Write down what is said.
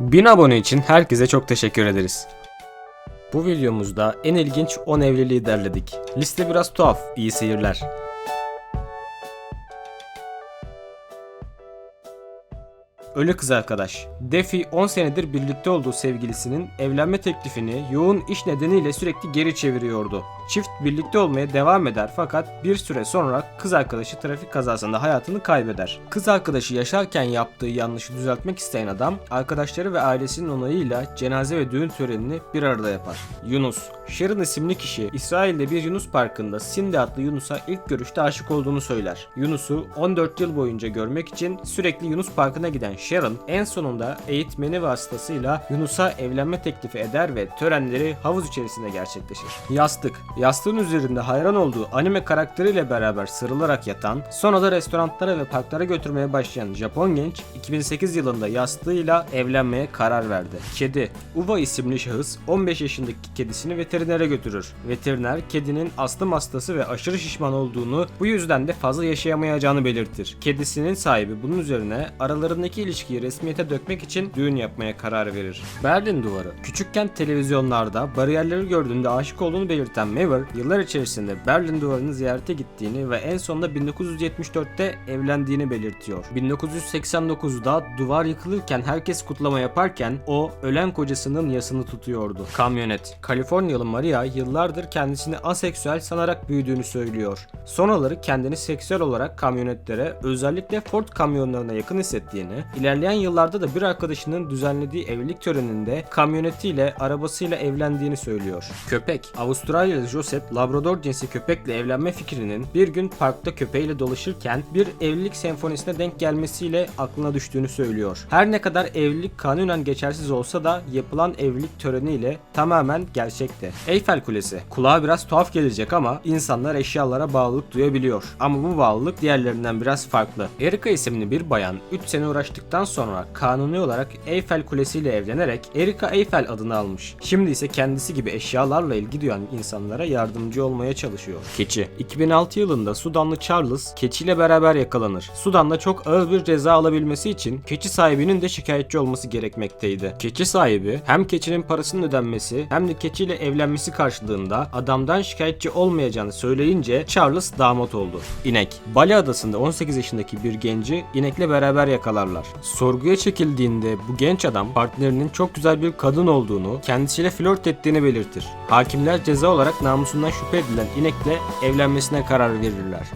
1000 abone için herkese çok teşekkür ederiz. Bu videomuzda en ilginç 10 evliliği derledik. Liste biraz tuhaf, iyi seyirler. Ölü kız arkadaş. Defi 10 senedir birlikte olduğu sevgilisinin evlenme teklifini yoğun iş nedeniyle sürekli geri çeviriyordu. Çift birlikte olmaya devam eder fakat bir süre sonra kız arkadaşı trafik kazasında hayatını kaybeder. Kız arkadaşı yaşarken yaptığı yanlışı düzeltmek isteyen adam arkadaşları ve ailesinin onayıyla cenaze ve düğün törenini bir arada yapar. Yunus Sharon isimli kişi İsrail'de bir Yunus parkında Sinde adlı Yunus'a ilk görüşte aşık olduğunu söyler. Yunus'u 14 yıl boyunca görmek için sürekli Yunus parkına giden Sharon en sonunda eğitmeni vasıtasıyla Yunus'a evlenme teklifi eder ve törenleri havuz içerisinde gerçekleşir. Yastık Yastığın üzerinde hayran olduğu anime karakteriyle beraber sarılarak yatan, sonra da restoranlara ve parklara götürmeye başlayan Japon genç 2008 yılında yastığıyla evlenmeye karar verdi. Kedi Uva isimli şahıs 15 yaşındaki kedisini veterinere götürür. Veteriner kedinin astım hastası ve aşırı şişman olduğunu bu yüzden de fazla yaşayamayacağını belirtir. Kedisinin sahibi bunun üzerine aralarındaki ilişkiyi resmiyete dökmek için düğün yapmaya karar verir. Berlin Duvarı Küçükken televizyonlarda bariyerleri gördüğünde aşık olduğunu belirten Maver yıllar içerisinde Berlin Duvarı'nı ziyarete gittiğini ve en sonunda 1974'te evlendiğini belirtiyor. 1989'da duvar yıkılırken herkes kutlama yaparken o ölen kocasının yasını tutuyordu. Kamyonet Kaliforniyalı Maria yıllardır kendisini aseksüel sanarak büyüdüğünü söylüyor. Sonraları kendini seksüel olarak kamyonetlere özellikle Ford kamyonlarına yakın hissettiğini, ilerleyen yıllarda da bir arkadaşının düzenlediği evlilik töreninde kamyonetiyle arabasıyla evlendiğini söylüyor. Köpek Avustralyalı Joseph Labrador cinsi köpekle evlenme fikrinin bir gün parkta köpeğiyle dolaşırken bir evlilik senfonisine denk gelmesiyle aklına düştüğünü söylüyor. Her ne kadar evlilik kanunen geçersiz olsa da yapılan evlilik töreniyle tamamen gerçekti. Eyfel Kulesi kulağa biraz tuhaf gelecek ama insanlar eşyalara bağlılık duyabiliyor. Ama bu bağlılık diğerlerinden biraz farklı. Erika isimli bir bayan 3 sene uğraştıktan sonra kanuni olarak Eyfel Kulesi ile evlenerek Erika Eyfel adını almış. Şimdi ise kendisi gibi eşyalarla ilgi duyan insanlara yardımcı olmaya çalışıyor. Keçi 2006 yılında Sudanlı Charles keçiyle beraber yakalanır. Sudan'da çok ağır bir ceza alabilmesi için keçi sahibinin de şikayetçi olması gerekmekteydi. Keçi sahibi hem keçinin parasının ödenmesi hem de keçiyle evlenmesi karşılığında adamdan şikayetçi olmayacağını söyleyince Charles damat oldu. İnek Bali adasında 18 yaşındaki bir genci inekle beraber yakalarlar. Sorguya çekildiğinde bu genç adam partnerinin çok güzel bir kadın olduğunu, kendisiyle flört ettiğini belirtir. Hakimler ceza olarak namusundan şüphe edilen inekle evlenmesine karar verirler.